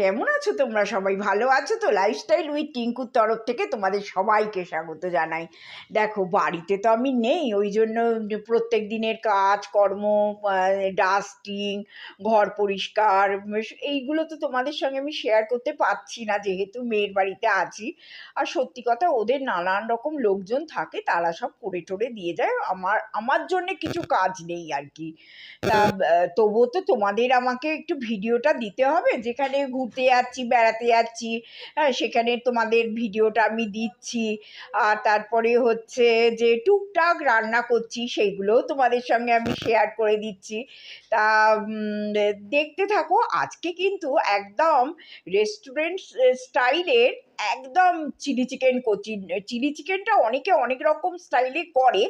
কেমন আছো তোমরা? সবাই ভালো আছো তো? লাইফস্টাইল উইথ টিঙ্কুর তরফ থেকে তোমাদের সবাইকে স্বাগত জানাই। দেখো, বাড়িতে তো আমি নেই, ওই জন্য প্রত্যেক দিনের কাজ কর্ম ডাস্টিং ঘর পরিষ্কার এইগুলো তো তোমাদের সঙ্গে আমি শেয়ার করতে পারছি না, যেহেতু মেয়ের বাড়িতে আছি। আর সত্যি কথা, ওদের নানান রকম লোকজন থাকে, তারা সব করে টোরে দিয়ে যায়। আমার আমার জন্য কিছু কাজ নেই আর কি। তা তবুও তো তোমাদের আমাকে একটু ভিডিওটা দিতে হবে, যেখানে ঘুরতে যাচ্ছি, বেড়াতে যাচ্ছি হ্যাঁ সেখানে তোমাদের ভিডিওটা আমি দিচ্ছি। আর তারপরে হচ্ছে যে টুকটাক রান্না করছি, সেইগুলোও তোমাদের সঙ্গে আমি শেয়ার করে দিচ্ছি। তা দেখতে থাকো, আজকে কিন্তু একদম রেস্টুরেন্ট স্টাইলের একদম চিলি চিকেন করছি চিলি চিকেনটা অনেকে অনেক রকম স্টাইলে করে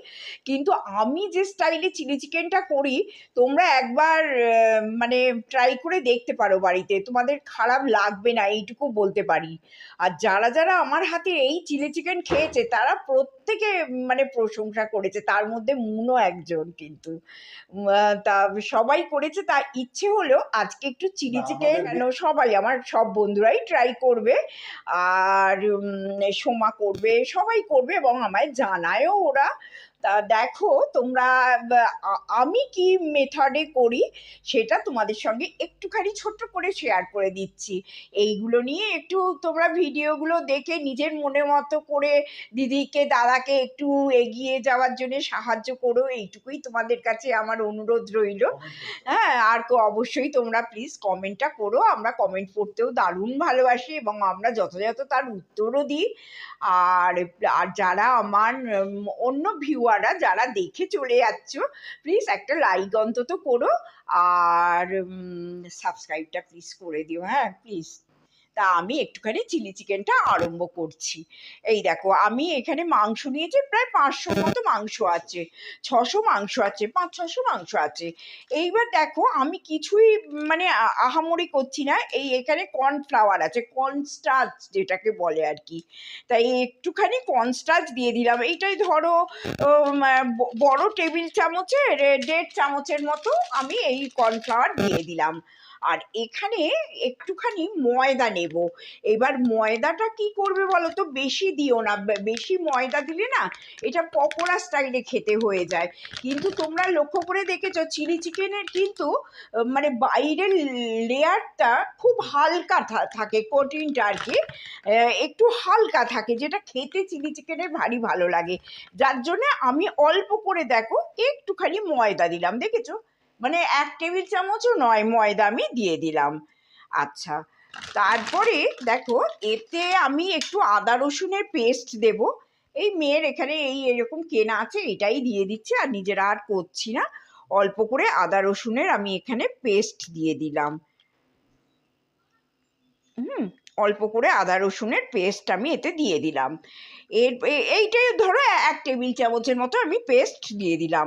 কিন্তু আমি যে স্টাইলে চিলি চিকেনটা করি তোমরা একবার মানে ট্রাই করে দেখতে পারো বাড়িতে। তোমাদের খারাপ লাগবে না এইটুকু বলতে পারি। আর যারা যারা আমার হাতে এই চিলি চিকেন খেয়েছে তারা প্রত্যেকে মানে প্রশংসা করেছে। তার মধ্যে মুনও একজন কিন্তু। তা সবাই করেছে তার ইচ্ছে হলো আজকে একটু চিলি চিকেন সবাই আমার সব বন্ধুরাই ট্রাই করবে। আর উম, সোমা করবে সবাই করবে এবং আমায় জানায়ও ওরা। তা দেখো তোমরা আমি কি মেথডে করি সেটা তোমাদের সঙ্গে একটুখানি ছোট্ট করে শেয়ার করে দিচ্ছি। এইগুলো নিয়ে একটু তোমরা ভিডিওগুলো দেখে নিজের মনে মতো করে দিদিকে দাদাকে একটু এগিয়ে যাওয়ার জন্য সাহায্য করো এইটুকুই তোমাদের কাছে আমার অনুরোধ রইল। হ্যাঁ আর অবশ্যই তোমরা প্লিজ কমেন্টটা করো আমরা কমেন্ট পড়তেও দারুণ ভালোবাসি এবং আমরা যথাযথ তার উত্তরও দিই। আর আর যারা আমার অন্য ভিউয়াররা যারা দেখে চলে যাচ্ছ প্লিজ একটা লাইক অন্তত করো। আর সাবস্ক্রাইবটা প্লিজ করে দিও হ্যাঁ প্লিজ তা আমি একটুখানি চিলি চিকেনটা আরম্ভ করছি। এই দেখো, আমি এখানে মাংস নিয়েছি, প্রায় পাঁচশো মতো মাংস আছে। ছশো মাংস আছে, পাঁচ ছশো মাংস আছে। এইবার দেখো, আমি কিছুই মানে আহামরি করছি না। এই এখানে কর্নফ্লাওয়ার আছে কর্নস্টার্চ যেটাকে বলে আর কি। তাই একটুখানি কর্নস্টার্চ দিয়ে দিলাম। এইটাই ধরো বড় টেবিল চামচের দেড় চামচের মতো আমি এই কর্নফ্লাওয়ার দিয়ে দিলাম। আর এখানে একটুখানি ময়দা নেব। এবার ময়দাটা কি করবে বলো তো বেশি দিও না। বেশি ময়দা দিলে না এটা পকোড়া স্টাইলে খেতে হয়ে যায়। কিন্তু তোমরা লক্ষ্য করে দেখেছ, চিলি চিকেনের কিন্তু মানে বাইরের লেয়ারটা খুব হালকা থাকে কোটিনটা আর কি। একটু হালকা থাকে, যেটা খেতে চিলি চিকেনের ভারী ভালো লাগে। যার জন্য আমি অল্প করে দেখো, একটুখানি ময়দা দিলাম, দেখেছ? মানে এক টেবিল চামচও নয় ময়দা আমি দিয়ে দিলাম। আচ্ছা তারপরে দেখো, এতে আমি একটু আদা রসুনের পেস্ট দেব। এই মেয়ের এখানে এই এরকম কেনা আছে, এটাই দিয়ে দিচ্ছি, আর নিজেরা আর করছি না। অল্প করে আদা রসুনের আমি এখানে পেস্ট দিয়ে দিলাম। হুম, অল্প করে আদা রসুনের পেস্ট আমি এতে দিয়ে দিলাম। এর এইটাই ধরো এক টেবিল চামচের মতো আমি পেস্ট দিয়ে দিলাম।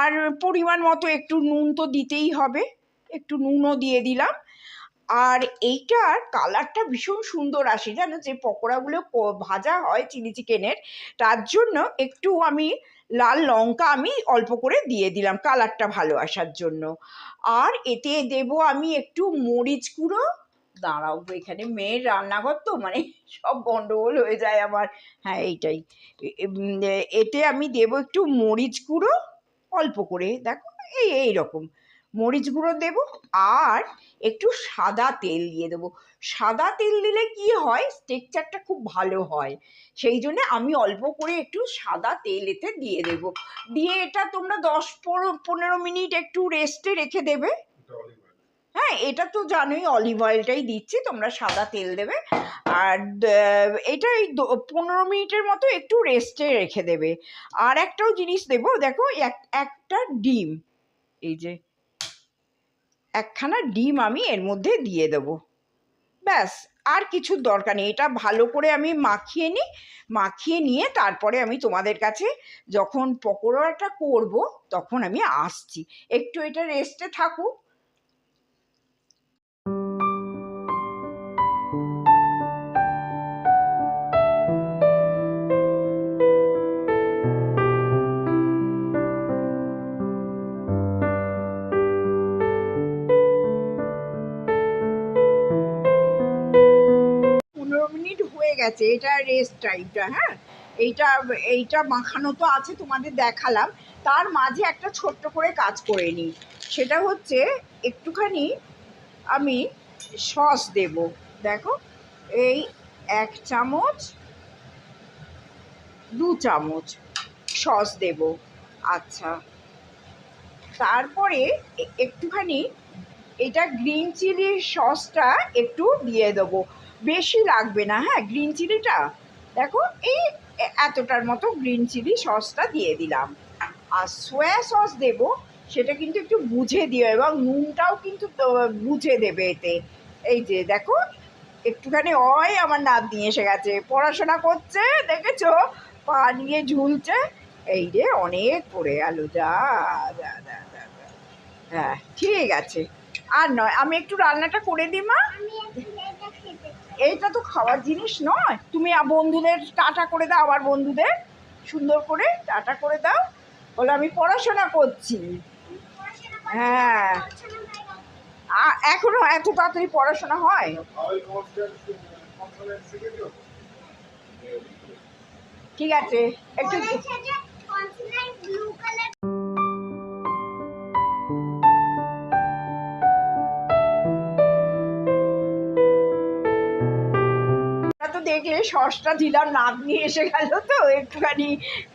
আর পরিমাণ মতো একটু নুন তো দিতেই হবে। একটু নুনও দিয়ে দিলাম। আর এইটার কালারটা ভীষণ সুন্দর আসে, জানো? যে পকোড়াগুলো ভাজা হয় চিলি চিকেনের, তার জন্য একটু আমি লাল লঙ্কা আমি অল্প করে দিয়ে দিলাম কালারটা ভালো আসার জন্য। আর এতে দেব আমি একটু মরিচ গুঁড়ো। দাঁড়াও এখানে মেয়ের রান্নাঘর তো মানে সব গন্ডগোল হয়ে যায় আমার। হ্যাঁ এইটাই। এতে আমি দেব একটু মরিচ গুঁড়ো অল্প করে, দেখো? এই এই রকম। মরিচ গুঁড়ো দেব আর একটু সাদা তেল দিয়ে দেবো। সাদা তেল দিলে কি হয়? টেক্সচারটা খুব ভালো হয়। সেই জন্য আমি অল্প করে একটু সাদা তেল এতে দিয়ে দেব। দিয়ে এটা তোমরা দশ পনেরো মিনিট একটু রেস্টে রেখে দেবে। হ্যাঁ এটা তো জানোই অলিভ অয়েলটাই দিচ্ছি, তোমরা সাদা তেল দেবে। আর এটা এই পনেরো মিনিটের মতো একটু রেস্টে রেখে দেবে। আর একটাও জিনিস দেবো, দেখো, এক- একটা ডিম। এই যে একখানা ডিম আমি এর মধ্যে দিয়ে দেবো। ব্যাস, আর কিছু দরকার নেই। এটা ভালো করে আমি মাখিয়ে নিই, মাখিয়ে নিয়ে তারপরে আমি তোমাদের কাছে যখন পকোড়াটা করব, তখন আমি আসছি। একটু এটা রেস্টে থাকুক। গেছে এটা রেস্ট টাইপটা হ্যাঁ? এইটা এইটা মাখানো তো আছে তোমাদের দেখালাম। তার মাঝে একটা ছোট্ট করে কাজ করে নিই। সেটা হচ্ছে একটুখানি আমি সস দেব। দেখো, এই এক চামচ, দু চামচ সস দেব। আচ্ছা। তারপরে একটুখানি এটা গ্রিন চিলির সসটা একটু দিয়ে দেবো। বেশি লাগবে না হ্যাঁ গ্রিন চিলিটা দেখো, এই এতটার মতো গ্রিন চিলি সসটা দিয়ে দিলাম। আর সোয়া সস দেব, সেটা কিন্তু একটু বুঝে দিও, এবং নুনটাও কিন্তু বুঝে দেবে এতে। এই যে, দেখো, একটুখানি অয় আমার নাত নিয়ে এসে গেছে। পড়াশোনা করছে, দেখেছ? পা নিয়ে ঝুলছে। এই রে, অনেক পড়ে গেল যা যা যা। হ্যাঁ ঠিক আছে। আর নয়, আমি একটু রান্নাটা করে দিই, মা আমি এখন এটা খেতে চাই। এইটা তো খাওয়ার জিনিস নয়। তুমি বন্ধুদের টাটা করে দাও, আবার বন্ধুদের সুন্দর করে টাটা করে দাও। বলে, আমি পড়াশোনা করছি। হ্যাঁ। এখনও এত তাড়াতাড়ি পড়াশোনা হয়? ঠিক আছে, একটু দেখলে সসটা দিলাম, নাক নিয়ে এসে গেল তো, একটুখানি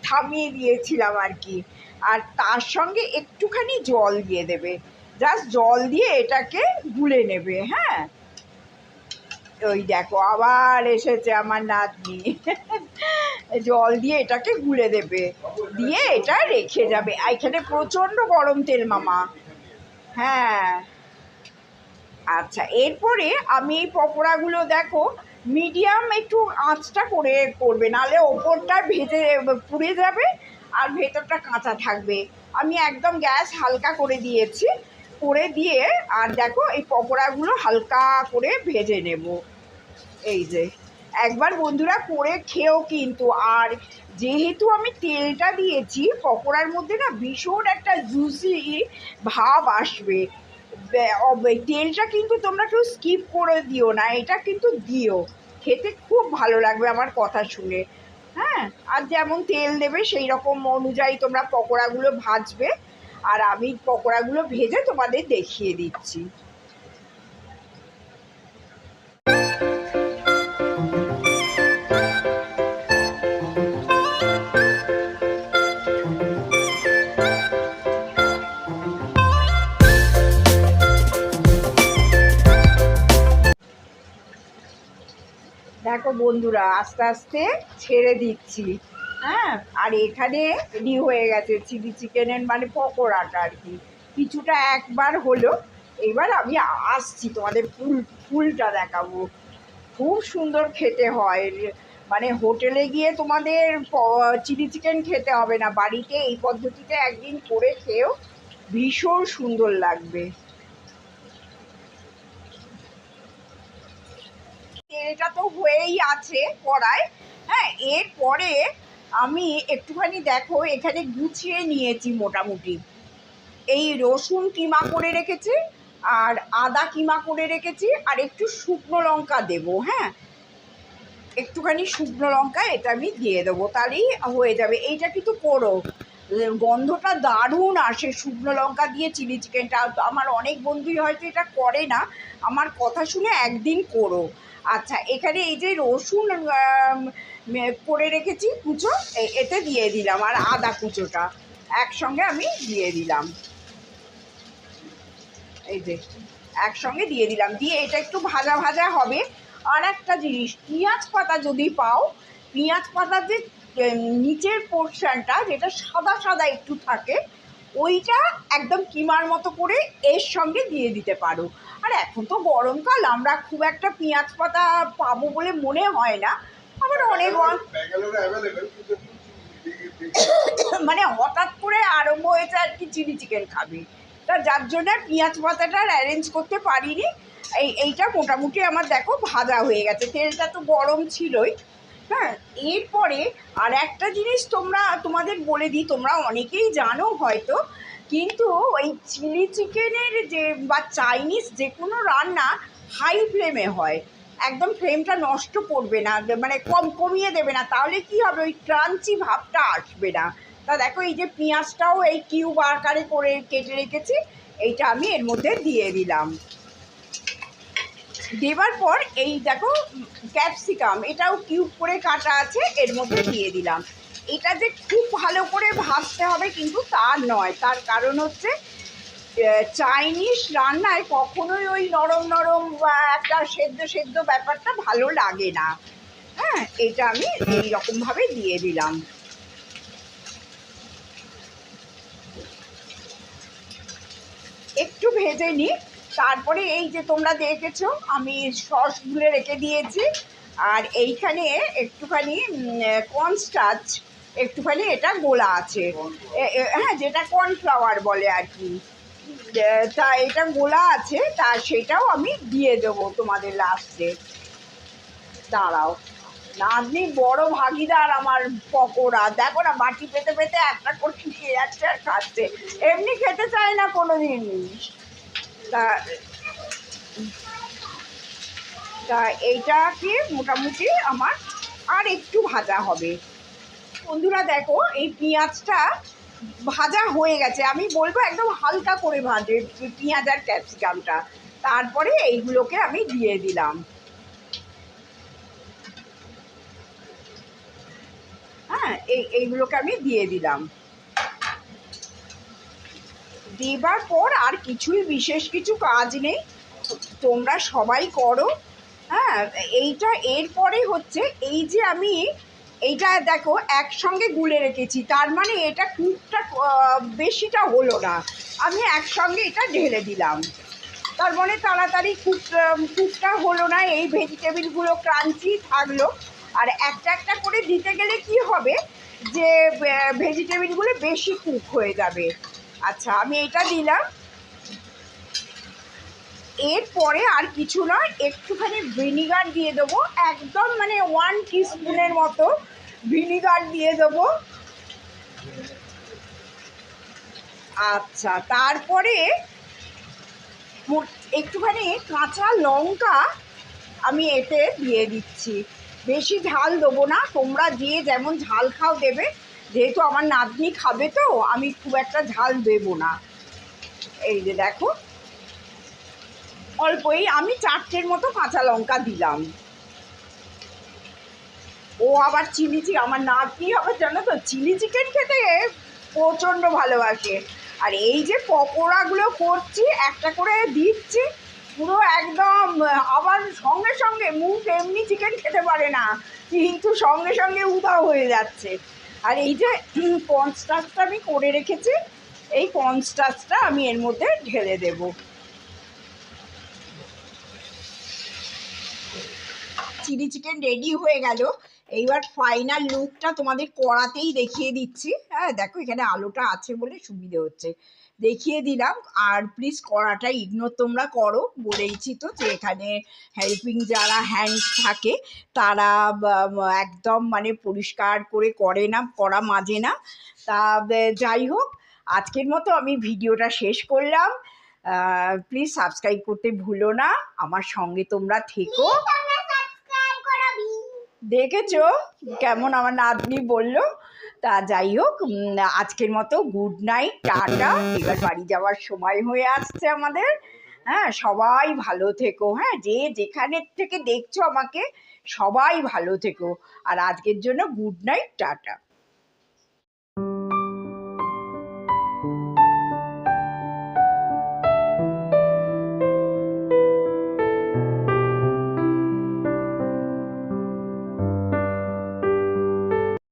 থামিয়ে দিয়েছিলাম আর কি। আর তার সঙ্গে একটুখানি জল দিয়ে দেবে। জাস্ট জল দিয়ে এটাকে গুলে নেবে হ্যাঁ? ওই দেখো, আবার এসেছে আমার নাতনি। জল দিয়ে এটাকে গুলে দেবে। দিয়ে এটা রেখে যাবে। এখানে প্রচণ্ড গরম তেল, মামা। হ্যাঁ। আচ্ছা এরপরে আমি এই পকোড়াগুলো দেখো, মিডিয়াম একটু আঁচটা করে করবে, নাহলে ওপরটা ভেজে, পুড়ে যাবে আর ভেতরটা কাঁচা থাকবে। আমি একদম গ্যাস হালকা করে দিয়েছি, করে দিয়ে আর দেখো এই পকোড়াগুলো হালকা করে ভেজে নেব। এই যে, একবার বন্ধুরা করে খেও কিন্তু, আর যেহেতু আমি তেলটা দিয়েছি, পকোড়ার মধ্যে না ভীষণ একটা জুসি ভাব আসবে। তেলটা কিন্তু তোমরা কেউ স্কিপ করে দিও না, এটা কিন্তু দিও। খেতে খুব ভালো লাগবে আমার কথা শুনে। হ্যাঁ? আর যেমন তেল দেবে, সেই রকম অনুযায়ী তোমরা পকোড়াগুলো ভাজবে। আর আমি পকোড়াগুলো ভেজে তোমাদের দেখিয়ে দিচ্ছি। দেখো বন্ধুরা, আস্তে আস্তে ছেড়ে দিচ্ছি। হ্যাঁ? আর এখানে রেডি হয়ে গেছে চিলি চিকেনের মানে পকোড়াটা আর কি। কিছুটা একবার হলো, এবার আমি আসছি তোমাদের ফুল, ফুলটা দেখাবো। খুব সুন্দর খেতে হয়। মানে হোটেলে গিয়ে তোমাদের চিলি চিকেন খেতে হবে না। বাড়িতে এই পদ্ধতিতে একদিন করে খেয়েও ভীষণ সুন্দর লাগবে। তেলটা তো হয়েই আছে কড়ায় হ্যাঁ এরপরে আমি একটুখানি দেখো, এখানে গুছিয়ে নিয়েছি মোটামুটি। এই রসুন কিমা করে রেখেছি, আর আদা কিমা করে রেখেছি, আর একটু শুকনো লঙ্কা দেবো হ্যাঁ? একটুখানি শুকনো লঙ্কা এটা আমি দিয়ে দেবো, তাহলেই হয়ে যাবে। এইটা কিন্তু করো। গন্ধটা দারুণ আসে, শুকনো লঙ্কা দিয়ে চিলি চিকেনটা। আমার অনেক বন্ধুই হয়তো এটা করে না। আমার কথা শুনে একদিন করো। আচ্ছা এখানে এই যে রসুন করে রেখেছি কুচো এতে দিয়ে দিলাম, আর আদা কুচোটা একসঙ্গে আমি দিয়ে দিলাম। এই যে, একসঙ্গে দিয়ে দিলাম, দিয়ে এটা একটু ভাজা ভাজা হবে। আর একটা জিনিস, পেঁয়াজ পাতা যদি পাও, পেঁয়াজ পাতার যে নিচের পোর্শনটা যেটা সাদা সাদা একটু থাকে ওইটা একদম কিমার মতো করে এর সঙ্গে দিয়ে দিতে পারো। আর এখন তো গরমকাল আমরা খুব একটা পেঁয়াজ পাতা পাবো বলে মনে হয় না। আবার অনেক মানে হঠাৎ করে আরম্ভ হয়েছে আর কি চিলি চিকেন খাবে। তা যার জন্য পেঁয়াজ পাতাটা অ্যারেঞ্জ করতে পারিনি। এই এইটা মোটামুটি আমার দেখো ভাজা হয়ে গেছে। তেলটা তো গরম ছিলই। হ্যাঁ এরপরে আর একটা জিনিস তোমরা, তোমাদের বলে দিই, তোমরা অনেকেই জানো হয়তো, কিন্তু ওই চিলি চিকেনের যে, বা চাইনিজ যে কোনো রান্না হাই ফ্লেমে হয়। একদম ফ্লেমটা নষ্ট করবে না মানে কম কমিয়ে দেবে না, তাহলে কি হবে? ওই ক্রাঞ্চি ভাবটা আসবে না। তা দেখো, এই যে পেঁয়াজটাও এই কিউব আকারে করে কেটে রেখেছি, এইটা আমি এর মধ্যে দিয়ে দিলাম। দেবার পর এই দেখো ক্যাপসিকাম এটাও কিউব করে কাটা আছে, এর মধ্যে দিয়ে দিলাম। এটা যে খুব ভালো করে ভাজতে হবে কিন্তু তা নয়। তার কারণ হচ্ছে চাইনিজ রান্নায় কখনোই ওই নরম নরম বা একটা সেদ্ধ সেদ্ধ ব্যাপারটা ভালো লাগে না। হ্যাঁ এটা আমি এই রকমভাবে দিয়ে দিলাম। একটু ভেজে নিই। তারপরে এই যে তোমরা দেখেছ, আমি সস গুলে রেখে দিয়েছি। আর এইখানে একটুখানি কর্নস্টাচ একটুখানি এটা গোলা আছে। হ্যাঁ যেটা কর্নফ্লাওয়ার বলে আর কি। তা এটা গোলা আছে, তা সেটাও আমি দিয়ে দেবো তোমাদের লাস্টে দাঁড়াও। নাতনি বড় ভাগিদার আমার পকোড়া। দেখো না, বাটি পেতে পেতে একটা করে খেয়ে যাচ্ছে আর খাচ্ছে। এমনি খেতে চায় না কোনো দিন তা তা এইটাকে মোটামুটি আমার আর একটু ভাজা হবে। বন্ধুরা দেখো, এই পেঁয়াজটা ভাজা হয়ে গেছে। আমি বলব একদম হালকা করে ভাজে, পেঁয়াজ আর ক্যাপসিকামটা। তারপরে এইগুলোকে আমি দিয়ে দিলাম। হ্যাঁ এই এইগুলোকে আমি দিয়ে দিলাম। দেবার পর আর কিছুই বিশেষ কিছু কাজ নেই। তোমরা সবাই করো। হ্যাঁ এইটা এরপরে হচ্ছে এই যে আমি এইটা দেখো একসঙ্গে গুলে রেখেছি। তার মানে এটা কুকটা বেশিটা হলো না। আমি একসঙ্গে এটা ঢেলে দিলাম। তার মানে তাড়াতাড়ি কুক কুকটা হলো না, এই ভেজিটেবিলগুলো ক্রাঞ্চি থাকল। আর একটা একটা করে দিতে গেলে কি হবে? যে ভেজিটেবিলগুলো বেশি কুক হয়ে যাবে। আচ্ছা আমি এটা দিলাম। এরপরে আর কিছু না একটুখানি ভিনিগার দিয়ে দেবো। একদম মানে ওয়ান টিস্পুনের মতো ভিনিগার দিয়ে দেবো। আচ্ছা তারপরে একটুখানি কাঁচা লঙ্কা আমি এতে দিয়ে দিচ্ছি। বেশি ঝাল দেবো না, তোমরা দিয়ে যেমন ঝাল খাও দেবে যেহেতু আমার নাতনি খাবে তো, আমি খুব একটা ঝাল দেবো না। এই যে দেখো। অল্পই আমি চারটের মতো কাঁচা লঙ্কা দিলাম। ও আবার চিলি চিকেন আমার নাতনি আবার জানো তো চিলি চিকেন খেতে প্রচণ্ড ভালোবাসে। আর এই যে পকোড়াগুলো করছি, একটা করে দিচ্ছি, পুরো একদম, আবার সঙ্গে সঙ্গে মুখ এমনি চিকেন খেতে পারে না, কিন্তু সঙ্গে সঙ্গে উদাও হয়ে যাচ্ছে। আর এই যে পঞ্চটাচটা আমি করে রেখেছি, এই পঞ্চটাচটা আমি এর মধ্যে ঢেলে দেব। চিলি চিকেন রেডি হয়ে গেল। এইবার ফাইনাল লুকটা তোমাদের কড়াতেই দেখিয়ে দিচ্ছি। হ্যাঁ দেখো এখানে আলোটা আছে বলে সুবিধে হচ্ছে। দেখিয়ে দিলাম। আর প্লিজ করাটা ইগনোর তোমরা করো। বলেইছি তো যে এখানে হেল্পিং যারা হ্যান্ড থাকে তারা একদম মানে পরিষ্কার করে করে না করা মাজে না। তা যাই হোক আজকের মতো আমি ভিডিওটা শেষ করলাম। প্লিজ সাবস্ক্রাইব করতে ভুলো না। আমার সঙ্গে তোমরা থেকো। দেখেছ? কেমন আমার নাতনি বলল? তা যাই হোক আজকের মতো গুড নাইট টাটা। এবার বাড়ি যাওয়ার সময় হয়ে আসছে আমাদের। হ্যাঁ সবাই ভালো থেকো। হ্যাঁ যে যেখানে থেকে দেখছ আমাকে, সবাই ভালো থেকো। আর আজকের জন্য গুড নাইট টাটা।